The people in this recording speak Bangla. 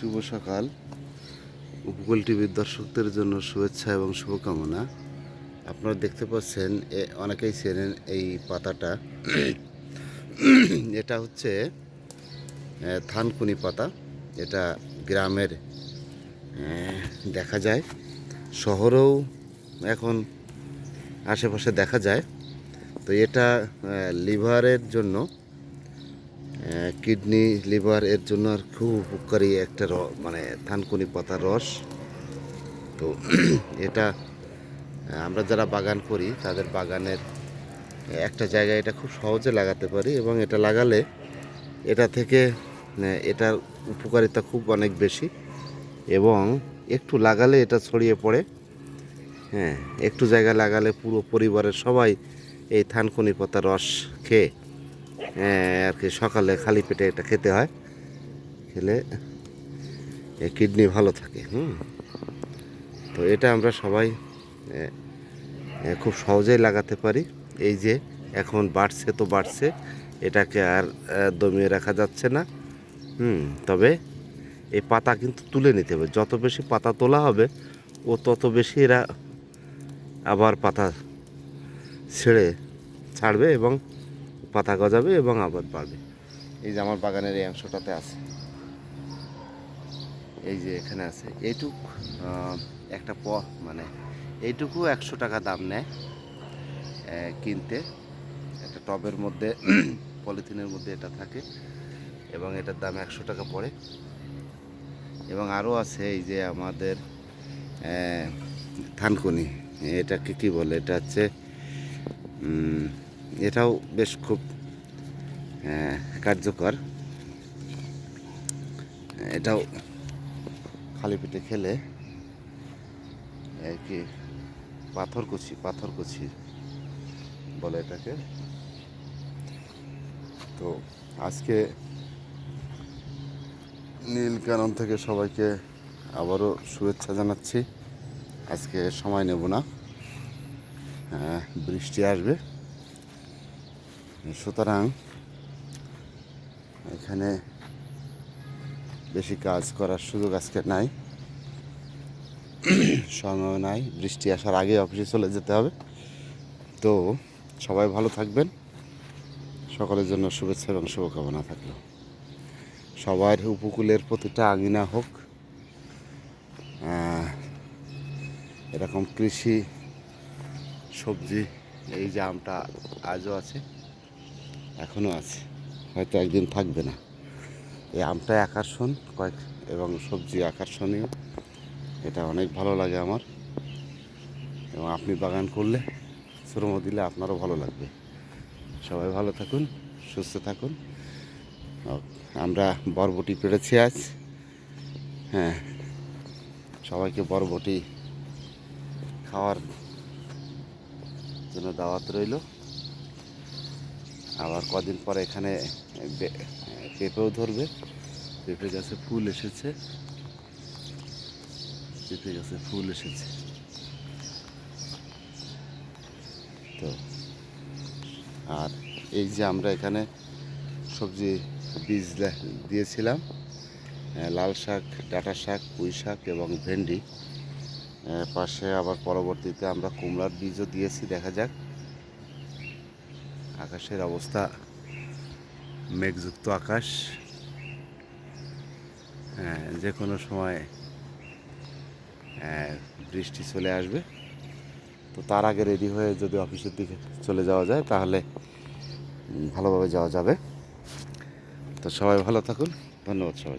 শুভ সকাল। উপকূল টিভির দর্শকদের জন্য শুভেচ্ছা এবং শুভকামনা। আপনারা দেখতে পাচ্ছেন অনেকেই চেনেন এই পাতাটা। এটা হচ্ছে থানকুনি পাতা। এটা গ্রামের দেখা যায়। শহরেও এখন আশেপাশে দেখা যায়। তো এটা লিভারের জন্য কিডনি, লিভার এর জন্য আর খুব উপকারী একটা মানে থানকুনি পাতার রস। তো এটা আমরা যারা বাগান করি, তাদের বাগানের একটা জায়গায় এটা খুব সহজে লাগাতে পারি এবং এটা লাগালে এটা থেকে এটার উপকারিতা খুব অনেক বেশি এবং একটু লাগালে এটা ছড়িয়ে পড়ে। হ্যাঁ একটু জায়গা লাগালে পুরো পরিবারের সবাই এই থানকুনি পাতার রস খেয়ে আর কি সকালে খালি পেটে এটা খেতে হয়। খেলে কিডনি ভালো থাকে, হুম। তো এটা আমরা সবাই খুব সহজেই লাগাতে পারি। এই যে এখন বাড়ছে তো বাড়ছে, এটাকে আর দমিয়ে রাখা যাচ্ছে না, হুম। তবে এই পাতা কিন্তু তুলে নিতে হবে। যত বেশি পাতা তোলা হবে, ও তত বেশি এরা আবার পাতা ছেড়ে ছাড়বে এবং পাতা গজাবে এবং আবার বাড়বে। এই যে আমার বাগানের এই অংশটাতে আছে। এই যে এখানে আছে। এইটুক একটা প মানে এইটুকু একশো টাকা দাম নেয় কিনতে। একটা টবের মধ্যে, পলিথিনের মধ্যে এটা থাকে এবং এটার দাম একশো টাকা পড়ে। এবং আরও আছে এই যে আমাদের থানকুনি এটাকে কি বলে? এটা হচ্ছে এটাও বেশ খুব কার্যকর। এটাও খালি পেটে খেলে কি পাথরকুচি পাথরকুচি বলে এটাকে। তো আজকে নীলকানন থেকে সবাইকে আবারও শুভেচ্ছা জানাচ্ছি। আজকে সময় নেব না। আহ, বৃষ্টি আসবে। সুতরাং এখানে বেশি কাজ করার সুযোগ আজকে নাই। সময় নাই, বৃষ্টি আসার আগে অফিসে চলে যেতে হবে। তো সবাই ভালো থাকবেন, সকলের জন্য শুভেচ্ছা এবং শুভকামনা থাকল। সবার উপকূলের প্রতিটা আঙিনা হোক এরকম কৃষি সবজি, এই যে আমটা আজও আছে। এখনও আছে। হয়তো একদিন থাকবে না। এই আমটা আকর্ষণ, কয়েক, এবং সবজি আকর্ষণীয়। এটা অনেক ভালো লাগে আমার। এবং আপনি বাগান করলে, শ্রম দিলে আপনারও ভালো লাগবে। সবাই ভালো থাকুন, সুস্থ থাকুন। আমরা বরবটি পেরেছি আজ। হ্যাঁ সবাইকে বরবটি খাওয়ার জন্য দাওয়াত রইল। আবার কদিন পরে এখানে পেঁপেও ধরবে। পেঁপে গাছে ফুল এসেছে। পেঁপে গাছে ফুল এসেছে। তো, আর এই যে আমরা এখানে সবজি, বীজ দিয়েছিলাম লাল শাক, ডাঁটা শাক, পুঁই শাক এবং ভেন্ডি। পাশে আবার পরবর্তীতে আমরা কুমড়ার বীজও দিয়েছি, দেখা যাক। আকাশের অবস্থা, মেঘযুক্ত আকাশ। হ্যাঁ যে কোনো সময় বৃষ্টি চলে আসবে। তো তার আগে রেডি হয়ে যদি অফিসের দিকে চলে যাওয়া যায়, তাহলে ভালোভাবে যাওয়া যাবে। তো সবাই ভালো থাকুন। ধন্যবাদ সবাই